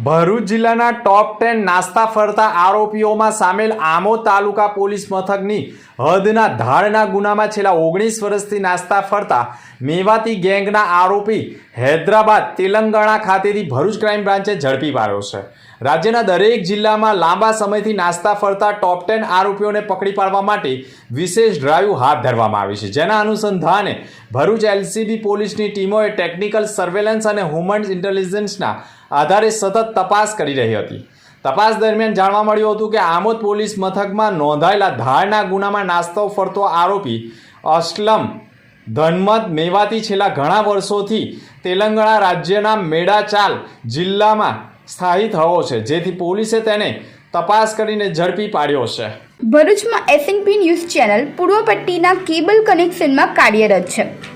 ભરૂચ જિલ્લાના top ten નાસ્તા ફરતા આરોપીઓમાં સામેલ આમોદ તાલુકા પોલીસ મથકની હદના ધાડના ગુનામાં છેલ્લા ઓગણીસ વર્ષથી નાસ્તા ફરતા મેવાતી ગેંગના આરોપી હૈદરાબાદ તેલંગાણા ખાતેથી ભરૂચ ક્રાઇમ બ્રાન્ચે ઝડપી પાડ્યો છે. રાજ્યના દરેક જિલ્લામાં લાંબા સમયથી નાસ્તા ફરતા ટોપ ટેન આરોપીઓને પકડી પાડવા માટે વિશેષ ડ્રાઈવ હાથ ધરવામાં આવી છે. જેના અનુસંધાને ભરૂચ એલસીબી પોલીસની ટીમોએ ટેકનિકલ સર્વેલન્સ અને હ્યુમન ઇન્ટેલિજન્સના આધારે સતત તપાસ કરી રહી હતી. તપાસ દરમિયાન જાણવા મળ્યું હતું કે આમોદ પોલીસ મથકમાં નોંધાયેલા ધારના ગુનામાં નાસ્તો ફરતો આરોપી અસલમ ધનમત મેવાતી છેલ્લા ઘણા વર્ષોથી તેલંગાણા રાજ્યના મેડાચાલ જિલ્લામાં સ્થાયી થયો છે. જેથી પોલીસે તેને તપાસ કરીને ઝડપી પાડ્યો છે. ભરૂચમાં એસએનપી ન્યૂઝ ચેનલ પૂર્વ પટ્ટીના કેબલ કનેક્શનમાં કાર્યરત છે.